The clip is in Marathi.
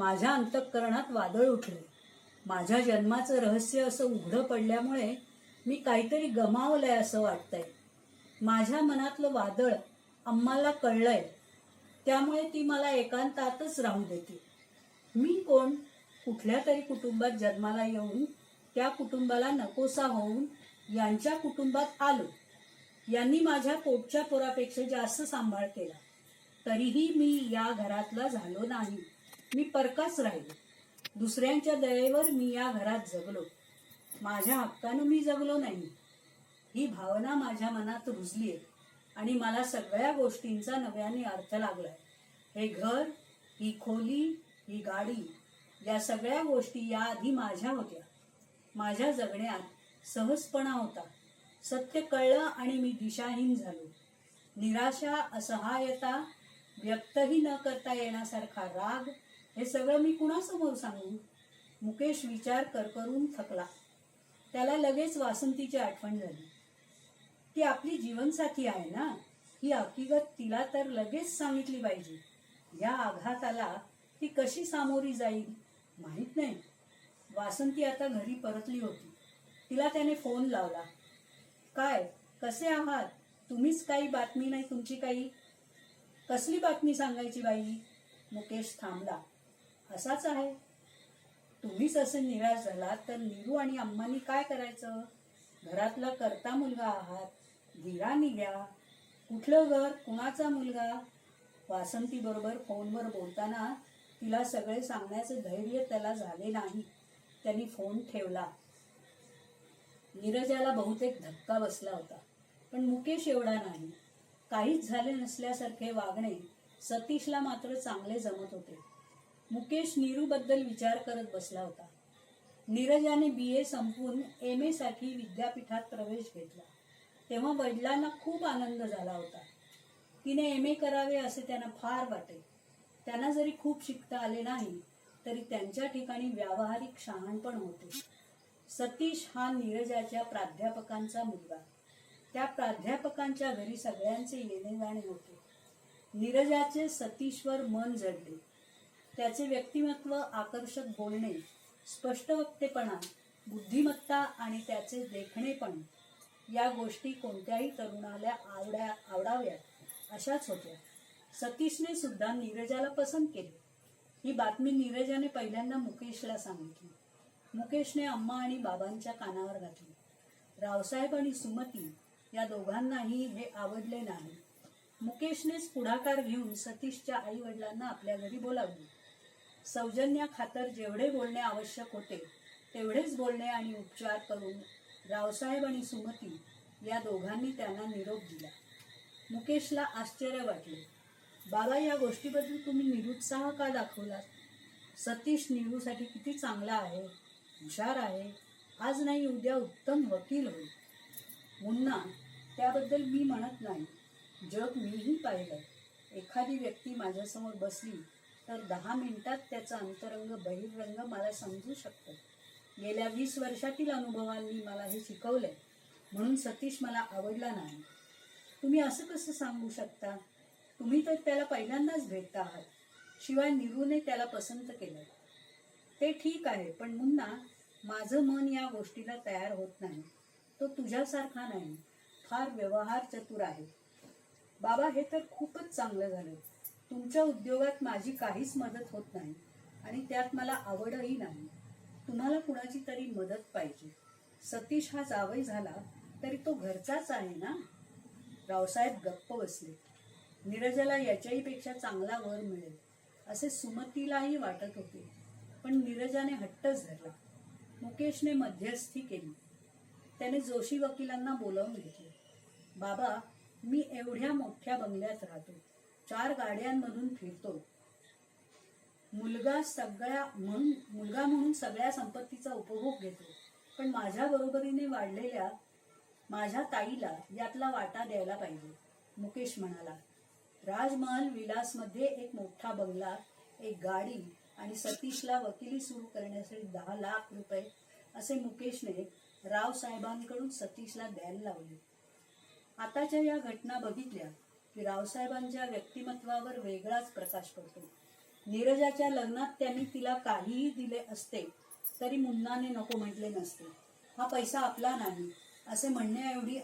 माझ्या अंतःकरणात वादळ उठले. माझ्या जन्माचं रहस्य असं उघडं पडल्यामुळे मी काहीतरी गमावलंय असं वाटतंय. माझ्या मनातलं वादळ अम्माला कळलंय. त्यामुळे ती मला एकांतातच राहू देते. मी कोण? कुठल्या तरी कुटुंबात जन्माला येऊन त्या कुटुंबाला नकोसा होऊन यांच्या कुटुंबात आलो. यांनी माझ्या पोटच्या पोरापेक्षा जास्त सांभाळ केला. तरीही मी या घरातला झालो नाही. मी परकाच राहिलो. दुसऱ्यांच्या दयेवर मी या घरात जगलो. माझ्या हक्कानं मी जगलो नाही. ही भावना माझ्या मनात रुजली आहे आणि मला सगळ्या गोष्टींचा नव्याने अर्थ लागलाय. हे घर ही खोली ही गाडी या सगळ्या गोष्टी याआधी माझ्या होत्या. माझ्या जगण्यात सहजपणा होता. सत्य कळलं आणि मी दिशाहीन झालो. निराशा असहायता व्यक्तही न करता येण्यासारखा राग हे सगळं मी कुणासमोर सांगू? मुकेश विचार करकरून थकला. त्याला लगेच वासंतीची आठवण झाली. ती आपली जीवनसाथी आहे ना? ही हकीकत तिला तर लगेच सांगितली पाहिजे. या आघाताला ती कशी सामोरी जाईल माहीत नाही. वासंती आता घरी परतली होती. तिला त्याने फोन लावला. काय? कसे आहात? तुम्हीच काही बातमी नाही तुमची काही? कसली बातमी सांगायची बाई? मुकेश थांबला. असाच आहे. तुम्हीच असे निराश झालात तर नीरू आणि अम्मानी काय करायचं? घरातला करता मुलगा आहात. धीरा निघ्या कुठलं घर? कुणाचा मुलगा? वासंती बरोबर फोनवर बोलताना तिला सगळे सांगण्याचे धैर्य त्याला झाले नाही. त्यांनी फोन ठेवला. नीरजाला बहुतेक धक्का बसला होता. पण मुकेश एवढा नाही. काहीच झाले नसल्यासारखे वागणे सतीशला मात्र चांगले जमत होते. मुकेश नीरूबद्दल विचार करत बसला होता. नीरजाने बी ए संपून एम ए साठी विद्यापीठात प्रवेश घेतला. तेव्हा वडिलांना खूप आनंद झाला होता. तिने एम ए करावे असे त्यांना फार वाटे. त्यांना जरी खूप शिकता आले नाही तरी त्यांच्या ठिकाणी व्यावहारिक शहाणपण होते. सतीश हा नीरजाच्या प्राध्यापकांचा मुलगा. त्या प्राध्यापकांच्या घरी सगळ्यांचे येणे जाणे होते. नीरजाचे सतीशवर मन जडले. त्याचे व्यक्तिमत्व आकर्षक बोलणे स्पष्ट वक्तेपणा बुद्धिमत्ता आणि त्याचे देखणेपण या गोष्टी कोणत्याही तरुणाला आवड्या आवडाव्यात. अशाच होत्या. सतीशने सुद्धा नीरजाला पसंत केले. ही बातमी नीरजाने पहिल्यांदा मुकेशला सांगितली. मुकेशने अम्मा आणि बाबांच्या कानावर घातली. रावसाहेब आणि सुमती या दोघांनाही हे आवडले नाही. मुकेशनेच पुढाकार घेऊन सतीशच्या आई वडिलांना आपल्या घरी बोलावले. सौजन्या खातर जेवढे बोलणे आवश्यक होते तेवढेच बोलणे आणि उपचार करून रावसाहेब आणि सुमती या दोघांनी त्यांना निरोप दिला. मुकेशला आश्चर्य वाटले. बाबा या गोष्टीबद्दल तुम्ही निरुत्साह का दाखवलात? सतीश निरूसाठी किती चांगला आहे हुशार आहे आज नाही उद्या उत्तम वकील होईल. मुन्ना त्याबद्दल मी म्हणत नाही. जग मीही पाहिलं. एखादी व्यक्ती माझ्यासमोर बसली तर दहा मिनिटात त्याचा अंतरंग बहिरंग मला समजू शकतो. गेल्या वीस वर्षातील अनुभवांनी मला हे शिकवलंय. म्हणून सतीश मला आवडला नाही. तुम्ही असं कसं सांगू शकता? तुम्ही तर त्याला पहिल्यांदाच भेटता आहात. शिवाय निरूने त्याला पसंत केलं. ते ठीक आहे पण मुन्ना माझं मन या गोष्टीला तयार होत नाही. तो तुझ्यासारखा नाही. फार व्यवहार चतुर आहे. बाबा हे तर खूपच चांगलं झालं. तुमच्या उद्योगात माझी काहीच मदत होत नाही आणि त्यात मला आवडही नाही. तुम्हाला कुणाची तरी मदत पाहिजे. सतीश हा जावई झाला तरी तो घरचाच आहे ना? रावसाहेब गप्प बसले. नीरजाला याच्याही पेक्षा चांगला वर मिळेल असे सुमतीलाही वाटत होते. पण नीरजाने हट्टच धरला. मुकेशने मध्यस्थी केली. त्याने जोशी वकिलांना बोलावून घेतले. बाबा मी एवढ्या मोठ्या बंगल्यात राहतो. चार गाड्यांमधून फिरतो. मुलगा सगळ्या म्हणून मुलगा म्हणून सगळ्या संपत्तीचा उपभोग घेतो. पण माझ्या बरोबरीने वाढलेल्या माझ्या ताईला यातला वाटा द्यायला पाहिजे मुकेश म्हणाला. राजमहल विलासमध्ये एक मोठा बंगला एक गाडी आणि सतीशला वकिली सुरू करण्यासाठी दहा लाख रुपये असे मुकेशने रावसाहेबांकडून सतीशला द्यायला लावले. आताच्या या घटना बघितल्या की रावसाहेबांच्या व्यक्तिमत्वावर वेगळाच प्रकाश पडतो. नीरजाच्या लग्नात त्यांनी तिला काहीही दिले असते तरी मुन्नाने नको म्हटले नसते. हा पैसा आपला नाही असे म्हणण्याएवढी